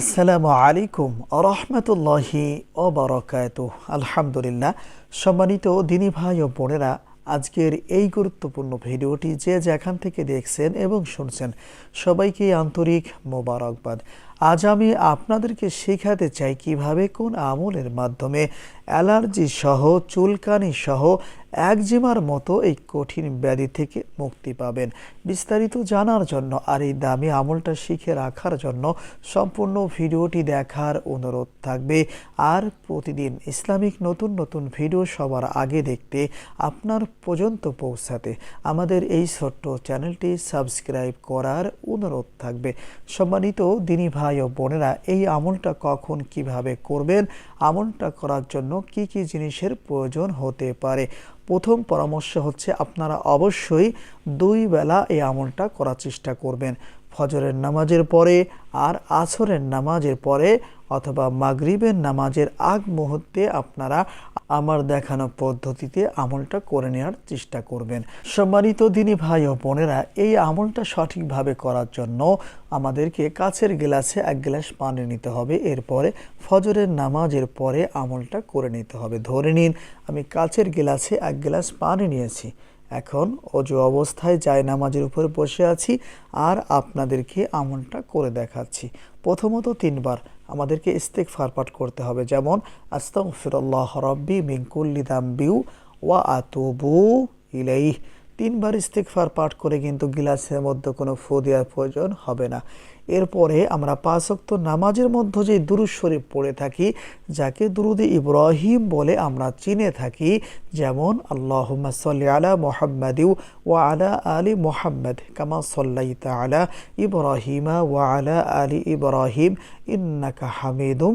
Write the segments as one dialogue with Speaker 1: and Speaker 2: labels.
Speaker 1: আসসালামু আলাইকুম রহমতুল্লাহি ও বরকাত আলহামদুলিল্লাহ, সম্মানিত দিনী ভাই ও বোনেরা, আজকের এই গুরুত্বপূর্ণ ভিডিওটি যে যেখান থেকে দেখছেন এবং শুনছেন, সবাইকে আন্তরিক মোবারকবাদ। আজ আমি আপনাদেরকে শেখাতে চাই কীভাবে কোন আমলের মাধ্যমে অ্যালার্জি সহ, চুলকানি সহ, একজিমার মতো এই কঠিন ব্যাধি থেকে মুক্তি পাবেন। বিস্তারিত জানার জন্য আর এই দামি আমলটা শিখে রাখার জন্য সম্পূর্ণ ভিডিওটি দেখার অনুরোধ থাকবে। আর প্রতিদিন ইসলামিক নতুন নতুন ভিডিও সবার আগে দেখতে আপনার পর্যন্ত পৌঁছাতে আমাদের এই ছোট্ট চ্যানেলটি সাবস্ক্রাইব করার অনুরোধ থাকবে। সম্মানিত দিনী ভাই ও বোনেরা, এই আমলটা কখন কীভাবে করবেন? আমলটা করার জন্য কি কি জিনিসের প্রয়োজন হতে পারে? প্রথম পরামর্শ হচ্ছে আপনারা অবশ্যই দুই বেলা এই আমলটা করার চেষ্টা করবেন। ফজরের নামাজের পরে আর আসরের নামাজের পরে অথবা মাগরিবের নামাজের আগ মুহূর্তে আপনারা আমার দেখানো পদ্ধতিতে আমলটা করে নেওয়ার চেষ্টা করবেন। সম্মানিত দিনী ভাই ও বোনেরা, এই আমলটা সঠিকভাবে করার জন্য আমাদেরকে কাছের গ্লাসে এক গ্লাস পানি নিতে হবে। এরপরে ফজরের নামাজের পরে আমলটা করে নিতে হবে। ধরে নিন, আমি কাছের গ্লাসে এক গ্লাস পানি নিয়েছি। এখন অজু অবস্থায় যায় নামাজের উপরে বসে আছি আর আপনাদেরকে আমলটা করে দেখাচ্ছি। প্রথমত তিনবার আমাদেরকে ইস্তেকফার ফারপাট করতে হবে। যেমন, আস্তাগফিরুল্লাহ রব্বি মিনকুল্লি দাম্বিউ ওয়া আতুবু ইলাইহ। তিনবার ইস্তেকফার পাঠ করে কিন্তু গিলাসের মধ্যে কোনো ফু দেওয়ার প্রয়োজন হবে না। এরপরে আমরা পাঁচক্ত নামাজের মধ্যে যে দুরুদ শরীফ পড়ে থাকি, যাকে দুরুদে ইব্রাহিম বলে আমরা চিনে থাকি, যেমন আল্লাহ সাল্লি আলা মোহাম্মদিউ ওয়া আলা আলী মোহাম্মদ কামা সাল্লাইতা আলা ইব্রাহিমা ওয়া আলা আলী ইব্রাহিম ইন্নাকা হামিদুম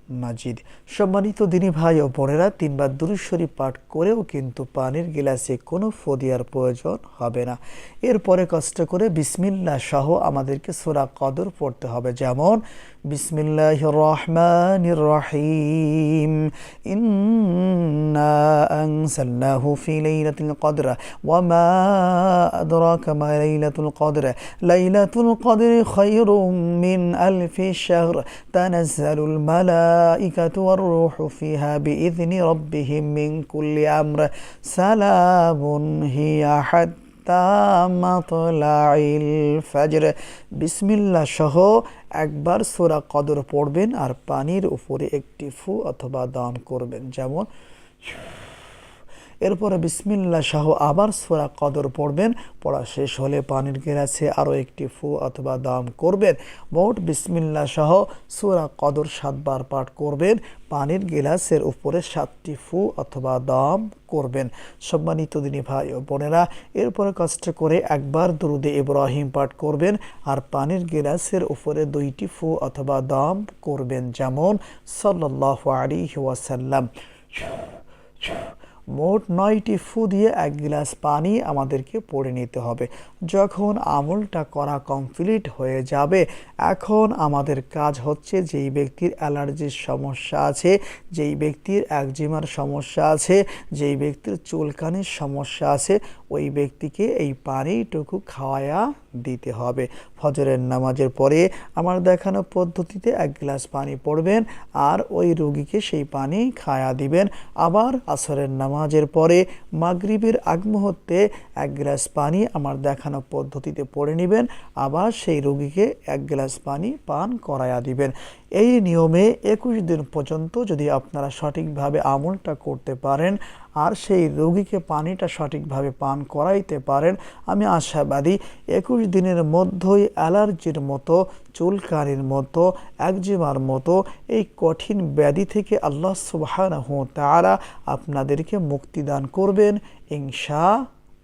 Speaker 1: মাজিদ। সম্মানিত দিনী ভাই ও বোনেরা, তিনবার দুরুশ্বরী পাঠ করেও কিন্তু পানির গিলাসে কোনো ফদিয়ার প্রয়োজন হবে না। এরপরে কষ্ট করে বিসমিল্লা সহ আমাদেরকে সোরা কদর পড়তে হবে। যেমন বিসমিল্লাহ রহমান রহিম ইন্না আনসালনাহু ফি লাইলাতুল কদর, ওয়া মা আদরাকা মা লাইলাতুল কদর লাইলাতুল কদর খায়রুম মিন আলফি শাহর, তানাজ্জালুল মালাইকাতু والروح فيها بإذن ربهم من كل أمر. سلام هي হিয়া হাত্তা মাতলাইল ফজর বিসমিল্লাহ সহ একবার সূরা কদর পড়বেন আর পানির উপরে একটি ফু অথবা দান করবেন। যেমন এরপরে বিসমিল্লা সহ আবার সোরা কদর পড়বেন। পড়া শেষ হলে পানির গেরাছে আরও একটি ফু অথবা দাম করবেন। মোট বিসমিল্লা সহ সোরা কদর সাতবার পাঠ করবেন। পানির গিলাসের উপরে সাতটি ফু অথবা দাম করবেন। সম্মানিত দিনী ভাই ও বোনেরা, এরপরে কষ্ট করে একবার দরুদে ইব্রাহিম পাঠ করবেন আর পানির গিলাসের উপরে দুইটি ফু অথবা দাম করবেন যেমন সাল্লাহ আলী ওয়াসাল্লাম। মোট নয়টি ফু দিয়ে এক গ্লাস পানি আমাদেরকে পড়ে নিতে হবে। যখন আমলটা করা কমপ্লিট হয়ে যাবে, এখন আমাদের কাজ হচ্ছে যেই ব্যক্তির অ্যালার্জির সমস্যা আছে, যেই ব্যক্তির একজিমার সমস্যা আছে, যেই ব্যক্তির চুলকানির সমস্যা আছে, ওই ব্যক্তিকে এই পানিটুকু খাওয়ায়া দিতে হবে। ফজরের নামাজের পরে আমার দেখানো পদ্ধতিতে এক গ্লাস পানি পড়বেন আর ওই রোগীকে সেই পানি খায়া দিবেন। আবার আসরের নামাজের পরে মাগরিবের আগ মুহূর্তে এক গ্লাস পানি আমার দেখানো পদ্ধতিতে পড়ে নেবেন। আবার সেই রোগীকে এক গ্লাস পানি পান করায়া দিবেন। এই নিয়মে একুশ দিন পর্যন্ত যদি আপনারা সঠিকভাবে আমলটা করতে পারেন আর সেই রোগীকে পানিটা সঠিকভাবে পান করাইতে পারেন। আমি আশাবাদী একুশ দিনের মধ্যেই অ্যালার্জির মতো, চুলকানির মতো, একজিমার মতো এই কঠিন ব্যাধি থেকে আল্লাহ সুবাহ তারা আপনাদেরকে মুক্তিদান করবেন। ইনশা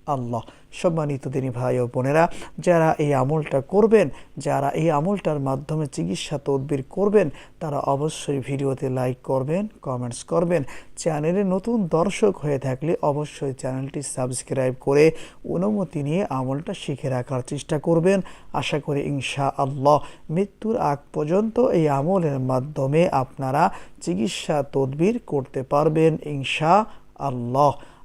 Speaker 1: আল্লাহ। সম্মানিত দিনী ভাই ও বোনেরা, যারা এই আমলটা করবেন, যারা এই আমলটার মাধ্যমে চিকিৎসা তদবির করবেন, তারা অবশ্যই ভিডিওতে লাইক করবেন, কমেন্টস করবেন। চ্যানেলে নতুন দর্শক হয়ে থাকলে অবশ্যই চ্যানেলটি সাবস্ক্রাইব করে অনুমতি নিয়ে আমলটা শিখে রাখার চেষ্টা করবেন। আশা করি ইনশা আল্লাহ মৃত্যুর আগ পর্যন্ত এই আমলের মাধ্যমে আপনারা চিকিৎসা তদবির করতে পারবেন ইনশা আল্লাহ